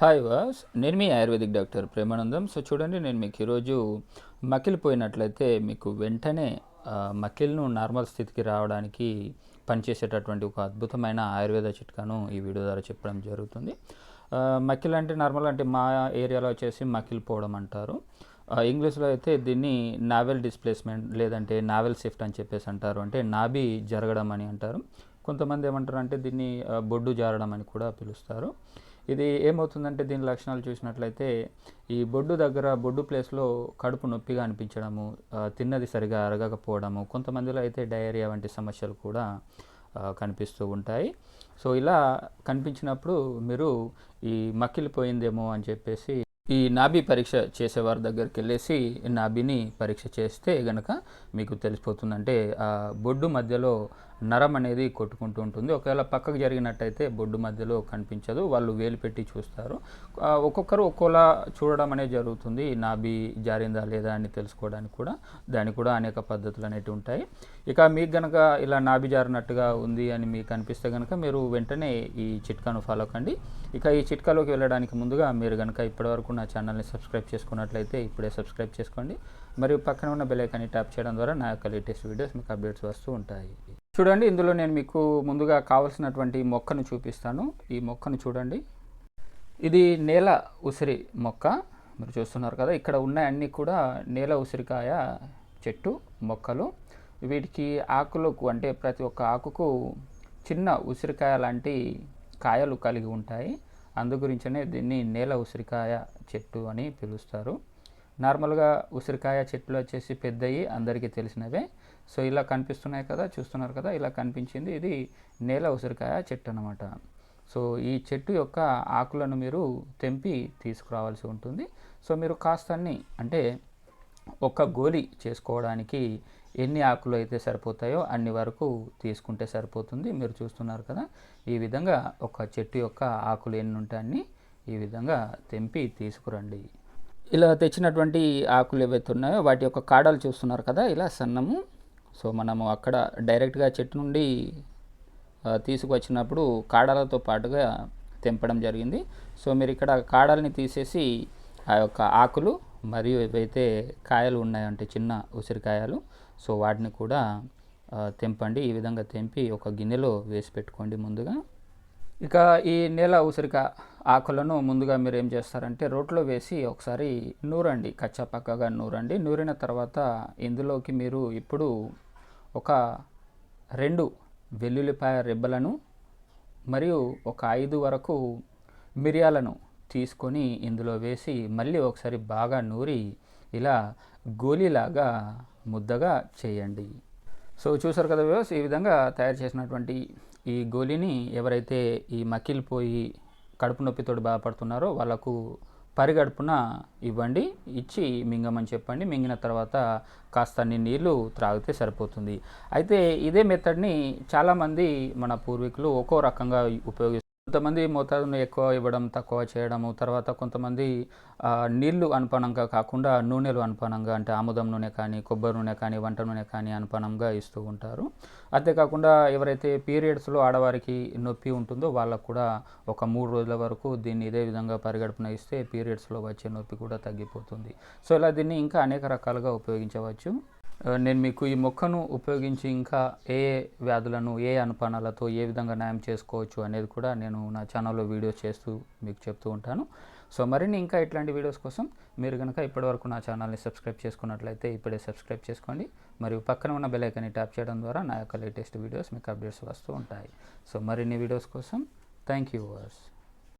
Hi వాస్ నేను మీ ఆయుర్వేదిక్ డాక్టర్ ప్రేమానందం. సో చూడండి నేను మీకు ఈరోజు మకిలి పోయినట్లయితే మీకు వెంటనే మకిల్ను నార్మల్ స్థితికి రావడానికి పనిచేసేటటువంటి ఒక అద్భుతమైన ఆయుర్వేద చిట్కాను ఈ వీడియో ద్వారా చెప్పడం జరుగుతుంది. మకిల్ అంటే నార్మల్ అంటే మా ఏరియాలో వచ్చేసి మకిలి పోవడం అంటారు. ఇంగ్లీష్లో అయితే దీన్ని నావెల్ డిస్ప్లేస్మెంట్ లేదంటే నావెల్ షిఫ్ట్ అని చెప్పేసి అంటారు. అంటే నాభి జరగడం అని అంటారు. కొంతమంది ఏమంటారు అంటే దీన్ని బొడ్డు జారడం అని కూడా పిలుస్తారు. ఇది ఏమవుతుందంటే దీని లక్షణాలు చూసినట్లయితే ఈ బొడ్డు దగ్గర బొడ్డు ప్లేస్లో కడుపు నొప్పిగా అనిపించడము తిన్నది సరిగా అరగకపోవడము కొంతమందిలో అయితే డయేరియా వంటి సమస్యలు కూడా కనిపిస్తూ ఉంటాయి. సో ఇలా కనిపించినప్పుడు మీరు ఈ మక్కిలిపోయిందేమో అని చెప్పేసి ఈ నాభి పరీక్ష చేసేవారి దగ్గరికి వెళ్ళేసి నాభిని పరీక్ష చేస్తే గనక మీకు తెలిసిపోతుందంటే ఆ బొడ్డు మధ్యలో నరం అనేది కొట్టుకుంటూ ఉంటుంది. ఒకవేళ పక్కకు జరిగినట్టయితే బొడ్డు మధ్యలో కనిపించదు. వాళ్ళు వేలు పెట్టి చూస్తారు. ఒక్కొక్కరు ఒక్కోలా చూడడం అనేది జరుగుతుంది. నాభి జారిందా లేదా అని తెలుసుకోవడానికి కూడా. దానికి కూడా అనేక పద్ధతులు అనేవి ఉంటాయి. ఇక మీకు గనక ఇలా నాభి జారినట్టుగా ఉంది అని మీకు అనిపిస్తే కనుక మీరు వెంటనే ఈ చిట్కాను ఫాలో కండి. ఇక ఈ చిట్కాలోకి వెళ్ళడానికి ముందుగా మీరు కనుక ఇప్పటివరకు నా ఛానల్ని సబ్స్క్రైబ్ చేసుకున్నట్లయితే ఇప్పుడే సబ్స్క్రైబ్ చేసుకోండి. మరియు పక్కన ఉన్న బెల్ ఐకాన్ని ట్యాప్ చేయడం ద్వారా నా యొక్క లేటెస్ట్ వీడియోస్ మీకు అప్డేట్స్ వస్తూ ఉంటాయి. చూడండి ఇందులో నేను మీకు ముందుగా కావలసినటువంటి మొక్కను చూపిస్తాను. ఈ మొక్కను చూడండి. ఇది నేల ఉసిరి మొక్క. మీరు చూస్తున్నారు కదా ఇక్కడ ఉన్న అన్నీ కూడా నేల ఉసిరికాయ చెట్టు మొక్కలు. వీటికి ఆకులకు అంటే ప్రతి ఒక్క ఆకుకు చిన్న ఉసిరికాయ లాంటి కాయలు కలిగి ఉంటాయి. అందు గురించనే దీన్ని నేల ఉసిరికాయ చెట్టు అని పిలుస్తారు. నార్మల్గా ఉసిరికాయ చెట్లు వచ్చేసి పెద్దయి అందరికీ తెలిసినవే. సో ఇలా కనిపిస్తున్నాయి కదా చూస్తున్నారు కదా ఇలా కనిపించింది. ఇది నేల ఉసిరికాయ చెట్టు అనమాట సో ఈ చెట్టు యొక్క ఆకులను మీరు తెంపి తీసుకురావాల్సి ఉంటుంది. సో మీరు కాస్తన్ని అంటే ఒక గోలి చేసుకోవడానికి ఎన్ని ఆకులు అయితే సరిపోతాయో అన్ని వరకు తీసుకుంటే సరిపోతుంది. మీరు చూస్తున్నారు కదా ఈ విధంగా ఒక చెట్టు యొక్క ఆకులు ఎన్ని ఉంటాయని ఈ విధంగా తెంపి తీసుకురండి. ఇలా తెచ్చినటువంటి ఆకులు ఏవైతే ఉన్నాయో వాటి యొక్క కాడలు చూస్తున్నారు కదా ఇలా సన్నము. సో మనము అక్కడ డైరెక్ట్గా చెట్టు నుండి తీసుకువచ్చినప్పుడు కాడలతో పాటుగా తెంపడం జరిగింది. సో మీరు ఇక్కడ కాడల్ని తీసేసి ఆ యొక్క ఆకులు మరియు ఏవైతే కాయలు ఉన్నాయంటే చిన్న ఉసిరికాయలు సో వాటిని కూడా తెంపండి. ఈ విధంగా తెంపి ఒక గిన్నెలో వేసి పెట్టుకోండి ముందుగా. ఇక ఈ నేల ఉసిరికాయ ఆకులను ముందుగా మీరు ఏం చేస్తారంటే రోట్లో వేసి ఒకసారి నూరండి కచ్చా పక్కగా నూరండి. నూరిన తర్వాత ఇందులోకి మీరు ఇప్పుడు ఒక రెండు వెల్లుల్లిపాయ రెబ్బలను మరియు ఒక ఐదు వరకు మిరియాలను తీసుకొని ఇందులో వేసి మళ్ళీ ఒకసారి బాగా నూరి ఇలా గోలీలాగా ముద్దగా చేయండి. సో చూసారు కదా వ్యూస్ ఈ విధంగా తయారు చేసినటువంటి ఈ గోలీని ఎవరైతే ఈ మకిలిపోయి కడుపు నొప్పితో బాధపడుతున్నారో వాళ్ళకు పరిగడుపున ఇవ్వండి ఇచ్చి మింగమని చెప్పండి. మింగిన తర్వాత కాస్త అన్ని త్రాగితే సరిపోతుంది. అయితే ఇదే మెథడ్ని చాలామంది మన పూర్వీకులు ఒక్కో రకంగా ఉపయోగిస్తారు కొంతమంది మోతాదును ఎక్కువ ఇవ్వడం తక్కువ చేయడము తర్వాత కొంతమంది నీళ్ళు అనుపానంగా కాకుండా నూనెలు అనుపానంగా అంటే ఆముదం నూనె కానీ కొబ్బరి నూనె కానీ వంట నూనె కానీ అనుపానంగా ఇస్తూ ఉంటారు. అంతేకాకుండా ఎవరైతే పీరియడ్స్లో ఆడవారికి నొప్పి ఉంటుందో వాళ్ళకు కూడా ఒక మూడు రోజుల వరకు దీన్ని ఇదే విధంగా పరిగడుపున ఇస్తే పీరియడ్స్లో వచ్చే నొప్పి కూడా తగ్గిపోతుంది. సో ఇలా దీన్ని ఇంకా అనేక రకాలుగా ఉపయోగించవచ్చు. నేను మీకు ఈ మొక్కను ఉపయోగించి ఇంకా ఏ ఏ వ్యాధులను ఏ అనుపానాలతో ఏ విధంగా న్యాయం చేసుకోవచ్చు అనేది కూడా నేను నా ఛానల్లో వీడియోస్ చేస్తూ మీకు చెప్తూ ఉంటాను. సో మరిన్ని ఇంకా ఇట్లాంటి వీడియోస్ కోసం మీరు కనుక ఇప్పటివరకు నా ఛానల్ని సబ్స్క్రైబ్ చేసుకున్నట్లయితే ఇప్పుడే సబ్స్క్రైబ్ చేసుకోండి. మరియు పక్కన ఉన్న బెల్ ఐకాన్ని ట్యాప్ చేయడం ద్వారా నా యొక్క లేటెస్ట్ వీడియోస్ మీకు అప్డేట్స్ వస్తూ ఉంటాయి. సో మరిన్ని వీడియోస్ కోసం థ్యాంక్ యూ వర్స్